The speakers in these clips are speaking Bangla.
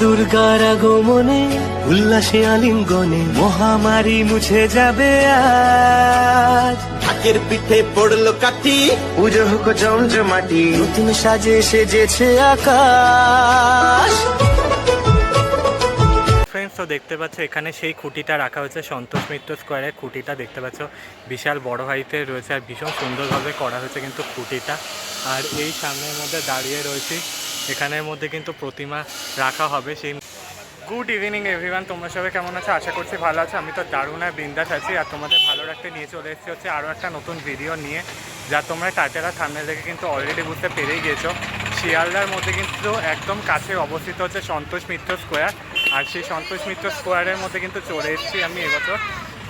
দুর্গার আগমনে উল্লাসে আলিঙ্গনে মহামারী মুছে যাবে আজ। ঢাকের পিঠে পড়ল কাঠি। পুজো হোক জমজমাটি নতুন সাজে সেজেছে আকাশ। ফ্রেন্ডস তো দেখতে পাচ্ছ এখানে সেই খুঁটিটা রাখা হয়েছে সন্তোষ মিত্র স্কোয়ারের খুঁটিটা। দেখতে পাচ্ছ বিশাল বড় হাইতে রয়েছে আর ভীষণ সুন্দরভাবে করা হয়েছে কিন্তু খুঁটিটা। আর এই সামনের মধ্যে দাঁড়িয়ে রয়েছি এখানের মধ্যে কিন্তু প্রতিমা রাখা হবে। সেই গুড ইভিনিং, এভরিওয়ান। তোমরা সবাই কেমন আছো? আশা করছি ভালো আছো। আমি তো দারুণ আর বিন্দাস আছি। আর তোমাদের ভালো রাখতে নিয়ে চলে এসেছি হচ্ছে আরও একটা নতুন ভিডিও নিয়ে, যা তোমরা টাটারা থামনে দেখে কিন্তু অলরেডি বুঝতে পেরেই গেছো। শিয়ালদার মধ্যে কিন্তু একদম কাছে অবস্থিত হচ্ছে সন্তোষ মিত্র স্কোয়ার আর সেই সন্তোষ মিত্র স্কোয়ারের মধ্যে কিন্তু চলে এসেছি আমি এবছর।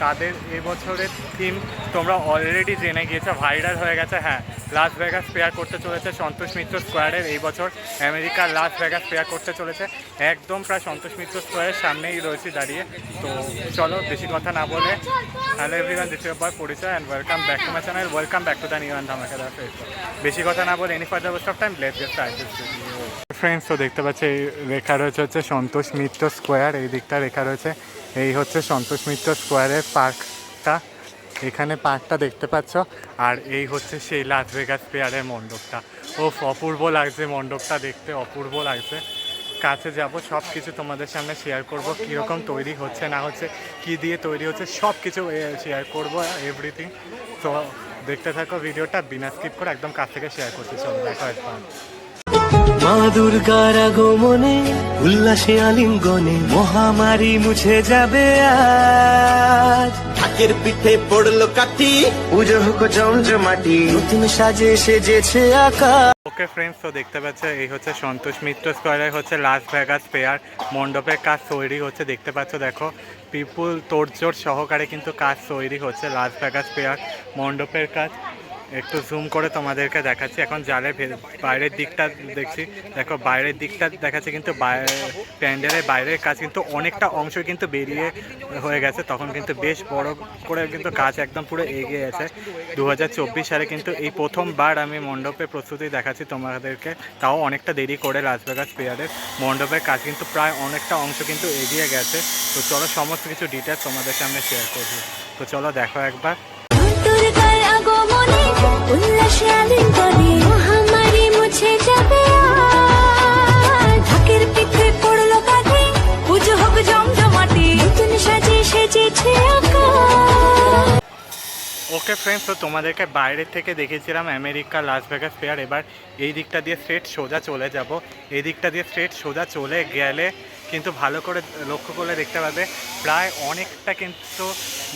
তাদের এবছরের থিম তোমরা অলরেডি জেনে গিয়েছো ভাইরাল হয়ে গেছে হ্যাঁ। লাস ভেগাস পেয়ার করতে চলেছে সন্তোষ মিত্র স্কোয়ারের এই বছর আমেরিকার লাস ভেগাস পেয়ার করতে চলেছে। একদম প্রায় সন্তোষ মিত্র স্কোয়ারের সামনেই রয়েছি দাঁড়িয়ে। তো চলো, বেশি কথা না বলে। Hello everyone this your boy পরিচয় and welcome back to my channel welcome back to the new and ধামাকাদার Facebook বেশি কথা না বলে any further waste of time let's get started friends তো দেখতে পাচ্ছি, এই লেখা রয়েছে হচ্ছে সন্তোষ মিত্র স্কোয়ার এই দিকটা লেখা রয়েছে। এই হচ্ছে সন্তোষ মিত্র স্কোয়ারের পার্কটা। এখানে পার্কটা দেখতে পাচ্ছ। আর এই হচ্ছে সেই লাস ভেগাস পেয়ারের মণ্ডপটা। ও অপূর্ব লাগছে মণ্ডপটা দেখতে, অপূর্ব লাগছে। কাছে যাব সব কিছু তোমাদের সামনে শেয়ার করব, কীরকম তৈরি হচ্ছে, না হচ্ছে, কি দিয়ে তৈরি হচ্ছে সব কিছু শেয়ার করব এভরিথিং তো দেখতে থাকো ভিডিওটা, বিনা স্কিপ করে একদম কাছ থেকে শেয়ার করতে চলো, দেখো একবার মা দুর্গার আগমনে উল্লাসে আলিঙ্গনে মহামারী মুছে যাবে আজ। ঢাকের পিঠে পড়ল কাঠি। পুজো হোক জমজমাটি নতুন সাজে সেজেছে আকাশ। ওকে ফ্রেন্ডস তো দেখতে পাচ্ছ এই হচ্ছে সন্তোষ মিত্র স্কোয়ারে হচ্ছে লাস ভেগাস পেয়ার মণ্ডপের কাজ তৈরি হচ্ছে দেখতে পাচ্ছ দেখো পিপুল তোড়জোড় সহকারে কিন্তু কাজ তৈরি হচ্ছে লাস ভেগাস পেয়ার মণ্ডপের কাজ একটু জুম করে তোমাদেরকে দেখাচ্ছি। এখন জালে বাইরের দিকটা দেখছি, দেখো বাইরের দিকটা দেখাচ্ছে কিন্তু প্যান্ডেলের বাইরের কাজ কিন্তু অনেকটা অংশ কিন্তু বেরিয়ে হয়ে গেছে। তখন কিন্তু বেশ বড় করে কিন্তু কাজ একদম পুরো এগিয়ে আছে। দু সালে কিন্তু এই প্রথমবার আমি মণ্ডপে প্রস্তুতি দেখাচ্ছি তোমাদেরকে। তাও অনেকটা দেরি করে লাস ভেগাস পেয়ারের মণ্ডপের কাজ কিন্তু প্রায় অনেকটা অংশ কিন্তু এগিয়ে গেছে। তো চলো সমস্ত কিছু ডিটেলস তোমাদের সামনে শেয়ার করব। তো চলো দেখো একবার। উল্লাসে আলিঙ্গনে মহামারী ওকে ফ্রেন্ডস তো তোমাদেরকে বাইরের থেকে দেখেছিলাম আমেরিকা লাস ভেগাস ফেয়ার এবার এই দিকটা দিয়ে স্ট্রেট সোজা চলে যাব। এই দিকটা দিয়ে স্ট্রেট সোজা চলে গেলে কিন্তু ভালো করে লক্ষ্য করলে দেখতে পাবে, প্রায় অনেকটা কিন্তু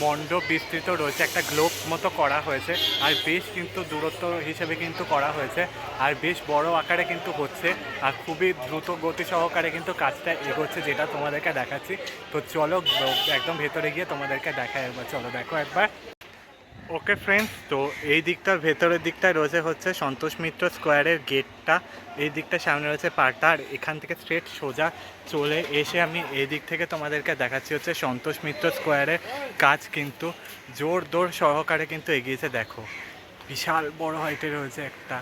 মণ্ডপ বিস্তৃত রয়েছে। একটা গ্লোব মতো করা হয়েছে আর বেশ কিন্তু দূরত্ব হিসেবে কিন্তু করা হয়েছে আর বেশ বড় আকারে কিন্তু হচ্ছে আর খুবই দ্রুত গতি সহকারে কিন্তু কাজটা এগোচ্ছে যেটা তোমাদেরকে দেখাচ্ছি। তো চলো, একদম ভেতরে গিয়ে তোমাদেরকে দেখায় একবার। চলো, দেখো একবার। ওকে ফ্রেন্ডস তো এই দিকটার ভেতরের দিকটায় রয়েছে হচ্ছে সন্তোষ মিত্র স্কোয়ারের গেটটা। এই দিকটা সামনে রয়েছে পার্কটা আর এখান থেকে স্ট্রেট সোজা চলে এসে আমি এই দিক থেকে তোমাদেরকে দেখাচ্ছি হচ্ছে সন্তোষ মিত্র স্কোয়ারের কাজ কিন্তু জোর দৌড় সহকারে কিন্তু এগিয়েছে, দেখো। বিশাল বড় হাইটে রয়েছে একটা।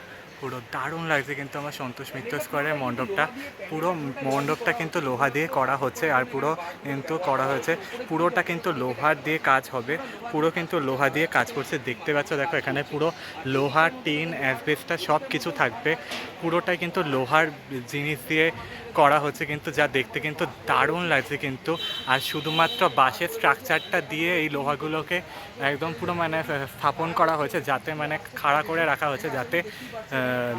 পুরো দারুণ লাগছে কিন্তু আমার সন্তোষ মিত্র স্কোয়ারের মণ্ডপটা। পুরো মণ্ডপটা কিন্তু লোহা দিয়ে করা হচ্ছে আর পুরো কিন্তু করা হয়েছে। পুরোটা কিন্তু লোহার দিয়ে কাজ হবে। পুরো কিন্তু লোহা দিয়ে কাজ করছে। দেখতে পাচ্ছ, দেখো এখানে পুরো লোহার টিন অ্যাসবেস্টা সব কিছু থাকবে। পুরোটাই কিন্তু লোহার জিনিস দিয়ে করা হচ্ছে কিন্তু, যা দেখতে কিন্তু দারুণ লাগছে কিন্তু। আর শুধুমাত্র বাঁশের স্ট্রাকচারটা দিয়ে এই লোহাগুলোকে একদম পুরো মানে স্থাপন করা হয়েছে, যাতে মানে খাড়া করে রাখা হয়েছে, যাতে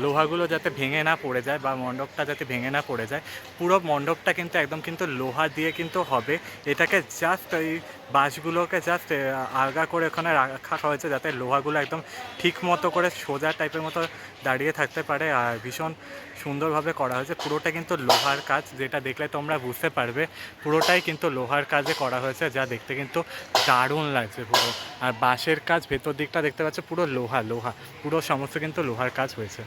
লোহাগুলো যাতে ভেঙে না পড়ে যায় বা মণ্ডপটা যাতে ভেঙে না পড়ে যায়। পুরো মণ্ডপটা কিন্তু, একদম কিন্তু লোহা দিয়ে কিন্তু হবে। এটাকে জাস্ট এই বাঁশগুলোকে জাস্ট আলগা করে ওখানে রাখা হয়েছে যাতে লোহাগুলো একদম ঠিক মতো করে সোজা টাইপের মতো দাঁড়িয়ে থাকতে পারে। আর ভীষণ সুন্দরভাবে করা হয়েছে। পুরোটা কিন্তু লোহার কাজ, যেটা দেখলে তোমরা বুঝতে পারবে। পুরোটাই কিন্তু লোহার কাজে করা হয়েছে, যা দেখতে কিন্তু দারুণ লাগছে পুরো। আর বাঁশের কাজ ভেতর দিকটা দেখতে পাচ্ছ, পুরো লোহা লোহা। পুরো সমস্ত কিন্তু লোহার কাজ হয়েছে।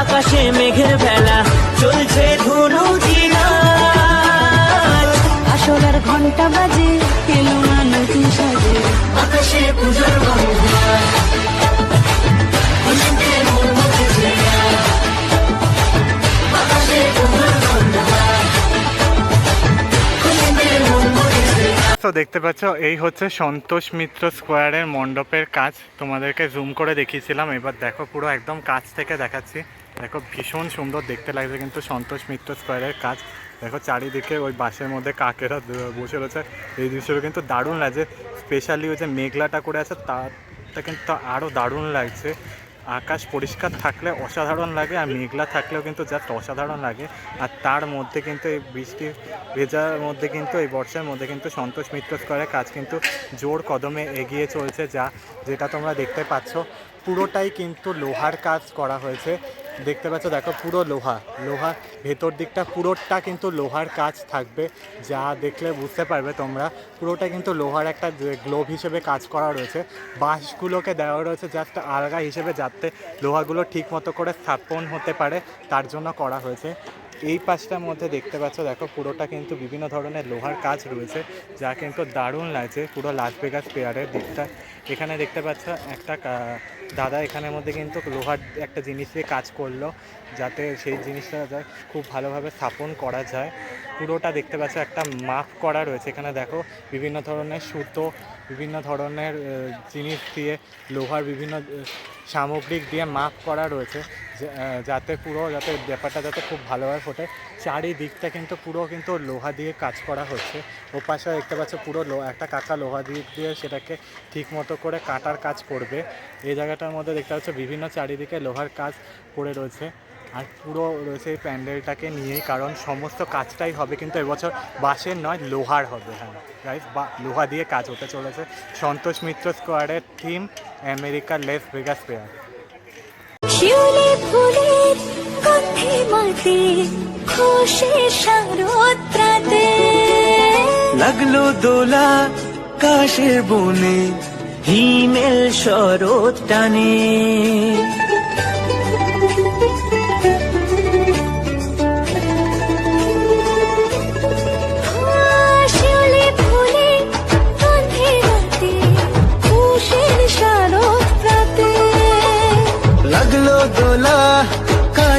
আকাশে মেঘের বেলা, চলছে সোলার ঘণ্টা বাজে, এলো না নতুন সাজে। আকাশে পুজোর তো দেখতে পাচ্ছ, এই হচ্ছে সন্তোষ মিত্র স্কোয়ারের মণ্ডপের কাজ। তোমাদেরকে জুম করে দেখিয়েছিলাম, এবার দেখো পুরো একদম কাছ থেকে দেখাচ্ছি। দেখো ভীষণ সুন্দর, দেখতে লাগছে কিন্তু সন্তোষ মিত্র স্কোয়ারের কাজ। দেখো চারিদিকে ওই বাসের মধ্যে কাকেরা বসে রয়েছে। এই দৃশ্যটা কিন্তু দারুণ লাগছে। স্পেশালি ওই যে মেঘলাটা করে আছে, তারটা কিন্তু আরও দারুণ লাগছে। আকাশ পরিষ্কার থাকলে অসাধারণ লাগে আর মেঘলা থাকলেও কিন্তু জাস্ট অসাধারণ লাগে। আর তার মধ্যে কিন্তু এই বৃষ্টি ভেজার মধ্যে কিন্তু, এই বর্ষার মধ্যে কিন্তু সন্তোষ মিত্র স্কোয়ারের কাজ কিন্তু জোর কদমে এগিয়ে চলছে যা, যেটা তোমরা দেখতে পাচ্ছ। পুরোটাই কিন্তু লোহার কাজ করা হয়েছে। দেখতে পাচ্ছ, দেখো পুরো লোহা। লোহা, ভেতর দিকটা পুরোটা কিন্তু লোহার কাজ থাকবে। যা দেখলে বুঝতে পারবে তোমরা, পুরোটা কিন্তু লোহার একটা গ্লোভ হিসেবে কাজ করা রয়েছে। বাঁশগুলোকে দেওয়া রয়েছে জাস্ট আলগা হিসেবে যাতে লোহাগুলো ঠিক মতো করে স্থাপন হতে পারে, তার জন্য করা হয়েছে। এই পাশটার মধ্যে দেখতে পাচ্ছ, দেখো পুরোটা কিন্তু বিভিন্ন ধরনের লোহার কাজ রয়েছে, যা কিন্তু দারুণ লাগছে পুরো লাস ভেগাস পেয়ারের দিকটা। এখানে দেখতে পাচ্ছ একটা দাদা এখানের মধ্যে কিন্তু লোহার একটা জিনিস দিয়ে কাজ করল, যাতে সেই জিনিসটা খুব ভালোভাবে স্থাপন করা যায়। পুরোটা দেখতে পাচ্ছ, একটা মাপ করা রয়েছে। এখানে দেখো, বিভিন্ন ধরনের সুতো, বিভিন্ন ধরনের জিনিস দিয়ে, লোহার বিভিন্ন সামগ্রিক দিয়ে মাপ করা রয়েছে। যাতে পুরো যাতে ব্যাপারটা যাতে খুব ভালোভাবে ফোটে। চারিদিকটা কিন্তু পুরো কিন্তু লোহা দিয়ে কাজ করা হচ্ছে। ও পাশে দেখতে পাচ্ছ পুরো লো, একটা কাকা লোহা দিয়ে দিয়ে সেটাকে ঠিক মতো করে কাটার কাজ করবে। এই জায়গাটার মধ্যে দেখতে পাচ্ছ বিভিন্ন চারিদিকে লোহার কাজ পড়ে রয়েছে। আর পুরো রয়েছে এই প্যান্ডেলটাকে নিয়েই, কারণ সমস্ত কাজটাই হবে কিন্তু এবছর বাঁশের নয়, লোহার হবে হ্যাঁ। গাইস বা, লোহা দিয়ে কাজ হতে চলেছে। সন্তোষ মিত্র স্কোয়ারের থিম আমেরিকার লেস ভেগাস পেয়ার শিউলি ফুলের গন্ধে মাতে খুশি শারদ্রাতে লাগল দোলা কাশের বনে হিমেল শরৎ টানে।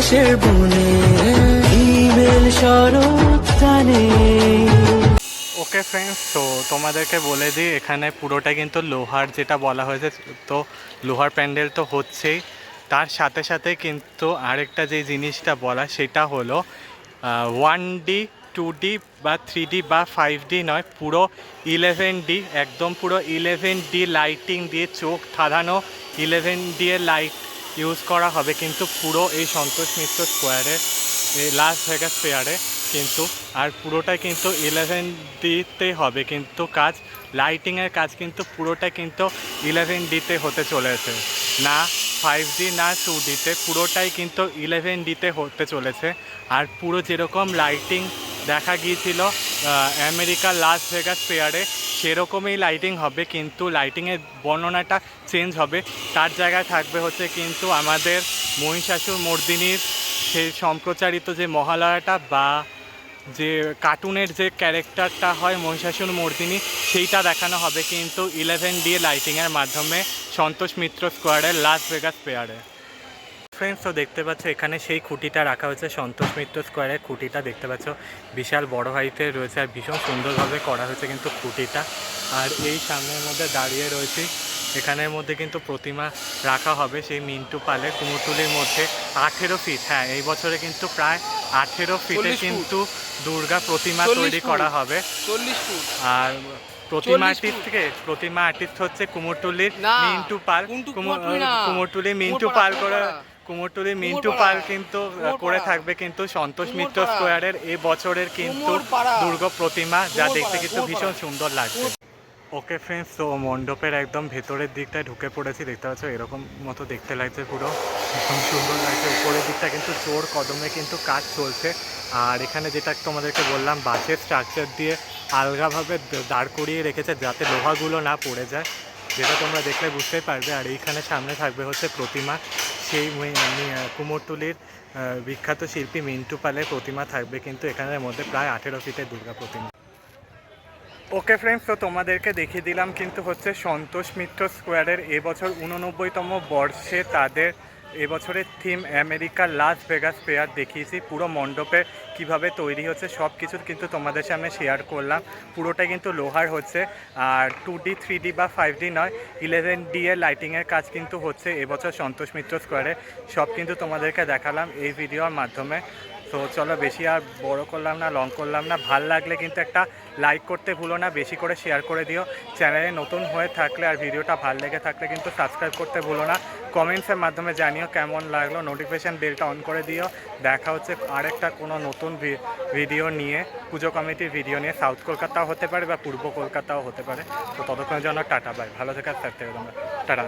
কাশের বনে হিমেল শরৎ ওকে ফ্রেন্ডস তো তোমাদেরকে বলে দিই, এখানে পুরোটা কিন্তু লোহার যেটা বলা হয়েছে, তো লোহার প্যান্ডেল তো হচ্ছেই। তার সাথে সাথে কিন্তু আরেকটা যে জিনিসটা বলা, সেটা হলো ওয়ান ডি টু ডি বা থ্রি ডি বা ফাইভ ডি নয়, পুরো ইলেভেন ডি একদম পুরো ইলেভেন ডি লাইটিং দিয়ে চোখ ধাঁধানো ইলেভেন ডি এর লাইট ইউজ করা হবে কিন্তু পুরো এই সন্তোষ মিত্র স্কোয়ারে এই লাস্ট ভেগাস ফেয়ারে কিন্তু, আর পুরোটাই কিন্তু ইলেভেন ডিতে হবে কিন্তু কাজ লাইটিংয়ের কাজ কিন্তু পুরোটা কিন্তু ইলেভেন ডিতে হতে চলেছে। না ফাইভ ডি না টু ডিতে পুরোটাই কিন্তু ইলেভেন ডিতে হতে চলেছে। আর পুরো যেরকম লাইটিং দেখা গিয়েছিল আমেরিকার লাস ভেগাস ফেয়ারে সেরকমই লাইটিং হবে, কিন্তু লাইটিংয়ের বর্ণনাটা চেঞ্জ হবে। তার জায়গায় থাকবে হচ্ছে কিন্তু আমাদের মহিষাসুর মর্দিনীর সেই সম্প্রচারিত যে মহালয়াটা বা যে কার্টুনের যে ক্যারেক্টারটা হয় মহিষাসুর মর্দিনী, সেইটা দেখানো হবে কিন্তু ইলেভেন ডি লাইটিংয়ের মাধ্যমে সন্তোষ মিত্র স্কোয়ারের লাস ভেগাস পেয়ারে ফ্রেন্ডস তো দেখতে পাচ্ছ এখানে সেই খুঁটিটা রাখা হয়েছে সন্তোষ মিত্র স্কোয়ারের খুঁটিটা দেখতে পাচ্ছ। বিশাল বড় হাইতে রয়েছে আর ভীষণ সুন্দরভাবে করা হয়েছে কিন্তু খুঁটিটা। আর এই সামনের মধ্যে দাঁড়িয়ে রয়েছে। এখানের মধ্যে কিন্তু প্রতিমা রাখা হবে সেই মিন্টু পালে কুমোরটুলির মধ্যে। আঠেরো ফিট হ্যাঁ এই বছরে কিন্তু প্রায় আঠেরো ফিটে। কিন্তু দুর্গা প্রতিমা তৈরি করা হবে। আর প্রতিমা 40 আর্টিস্ট থেকে প্রতিমা আর্টিস্ট হচ্ছে কুমোরটুলির মিন্টু পাল। কুমোরটুলি মিন্টু পাল করে। কুমোরটুলি মিন্টু। পাল কিন্তু করে থাকবে কিন্তু সন্তোষ মিত্র স্কোয়ারের এই বছরের কিন্তু। দুর্গা প্রতিমা যা দেখতে কিন্তু ভীষণ সুন্দর লাগছে। ওকে ফ্রেন্ডস তো মণ্ডপের একদম ভেতরের দিকটায় ঢুকে পড়েছি দেখতে পাচ্ছ এরকম মতো দেখতে লাগছে পুরো। ভীষণ সুন্দর লাগছে উপরের দিকটা কিন্তু জোর কদমে কিন্তু কাজ চলছে। আর এখানে যেটা তোমাদেরকে বললাম বাঁশের স্ট্রাকচার দিয়ে আলগাভাবে দাঁড় করিয়ে রেখেছে যাতে লোহাগুলো না পড়ে যায়। যেটা তোমরা দেখলে বুঝতেই পারবে আর এইখানে সামনে থাকবে হচ্ছে প্রতিমা। সেই মি- মি- কুমোরটুলির বিখ্যাত শিল্পী মিন্টু পালের প্রতিমা থাকবে কিন্তু এখানের মধ্যে প্রায় আঠেরো ফিটের দুর্গা প্রতিমা। ওকে ফ্রেন্ডস তো তোমাদেরকে দেখিয়ে দিলাম কিন্তু হচ্ছে সন্তোষ মিত্র স্কোয়ারের এবছর উননব্বইতম বর্ষে তাদের এবছরের থিম আমেরিকার লাস ভেগাস ফেয়ার দেখিয়েছি। পুরো মণ্ডপে কীভাবে তৈরি হচ্ছে সব কিছুর কিন্তু তোমাদের সামনে শেয়ার করলাম। পুরোটা কিন্তু লোহার হচ্ছে। আর টু ডি থ্রি ডি বা ফাইভ ডি নয় ইলেভেন ডি এর লাইটিংয়ের কাজ কিন্তু হচ্ছে এবছর সন্তোষ মিত্র স্কোয়ারে সব কিন্তু তোমাদেরকে দেখালাম এই ভিডিওর মাধ্যমে। তো চলো বেশি আর বড় করলাম না লং করলাম না। ভালো লাগলে কিন্তু একটা লাইক করতে ভুলো না, বেশি করে শেয়ার করে দিও। চ্যানেলে নতুন হয়ে থাকলে আর ভিডিওটা ভালো লেগে থাকলে কিন্তু সাবস্ক্রাইব করতে ভুলো না। কমেন্টসের মাধ্যমে জানিও কেমন লাগল। নোটিফিকেশান বেলটা অন করে দিও। দেখা হচ্ছে আরেকটা কোনো নতুন ভিডিও নিয়ে। পুজো কমিটির ভিডিও নিয়ে। সাউথ কলকাতাও হতে পারে বা পূর্ব কলকাতাও হতে পারে। তো ততক্ষণের জন্য টাটা বাই ভালো থেকে থাকতে তোমরা। টাটা।